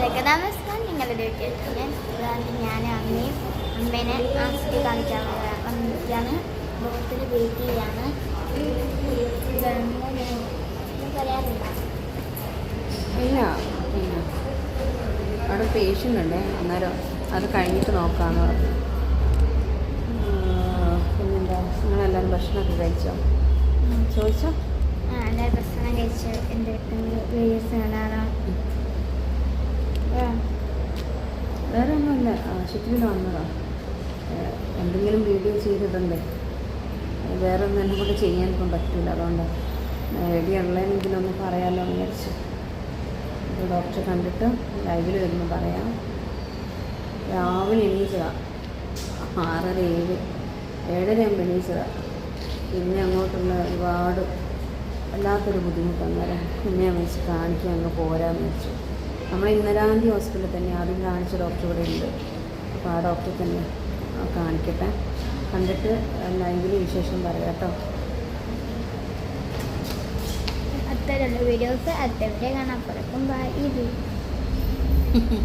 എല്ലാവർക്കും നമസ്കാരം നിങ്ങളുടെ വീട്ടിൽ ഞാൻ അമ്മയും അമ്മേനെ ആസ്തി കാണിക്കാൻ വന്നിരിക്കുകയാണ്. ബോട്ടിൽ വെയിറ്റ് ചെയ്യാണ്. ഇല്ല ഇല്ല. അവിടെ പേഷ്യന്റ് ഉണ്ട്. അന്നേരം അത് കഴിഞ്ഞിട്ട് നോക്കാമെന്ന് പറഞ്ഞു. പിന്നെന്താ? നിങ്ങളെല്ലാവരും ഭക്ഷണമൊക്കെ കഴിച്ചോ? ചോദിച്ചോ? ആ ഭക്ഷണം കഴിച്ചു. വീഡിയോസ് കാണാനോ വേറെ വന്നതാണ് എന്തെങ്കിലും വീഡിയോ ചെയ്തിട്ടുണ്ടേ. വേറെ ഒന്നും എന്നെ കൊണ്ട് ചെയ്യാൻ പറ്റില്ല. അതുകൊണ്ട് എവിടെയുള്ളതെങ്കിലും ഒന്ന് പറയാമല്ലോ എന്ന് വിചാരിച്ചു. ഇപ്പോൾ ഡോക്ടറെ കണ്ടിട്ട് ലൈവിൽ വരുമ്പോൾ പറയാം. രാവിലെ എണീച്ചതാണ് ആറര ഏഴ് ഏഴര ആകുമ്പോൾ എണീച്ചതാണ് പിന്നെ അങ്ങോട്ടുള്ള ഒരുപാട് വല്ലാത്തൊരു ബുദ്ധിമുട്ട് അന്നേരം പിന്നെ വെച്ച് കാണിക്കാൻ അങ്ങ് പോരാന്ന് വെച്ചു നമ്മൾ ഇന്ദിരാഗാന്ധി ഹോസ്പിറ്റലിൽ തന്നെ ആദ്യം കാണിച്ച ഡോക്ടർ ഇവിടെ ഉണ്ട്. അപ്പോൾ ആ ഡോക്ടറെ തന്നെ കാണിക്കട്ടെ. കണ്ടിട്ട് ലൈവിൽ വിശേഷം പറയാം കേട്ടോ. അത്തരമുള്ള വീഡിയോസ് അത്തവരെ കാണാൻ പുറക്കും ബൈ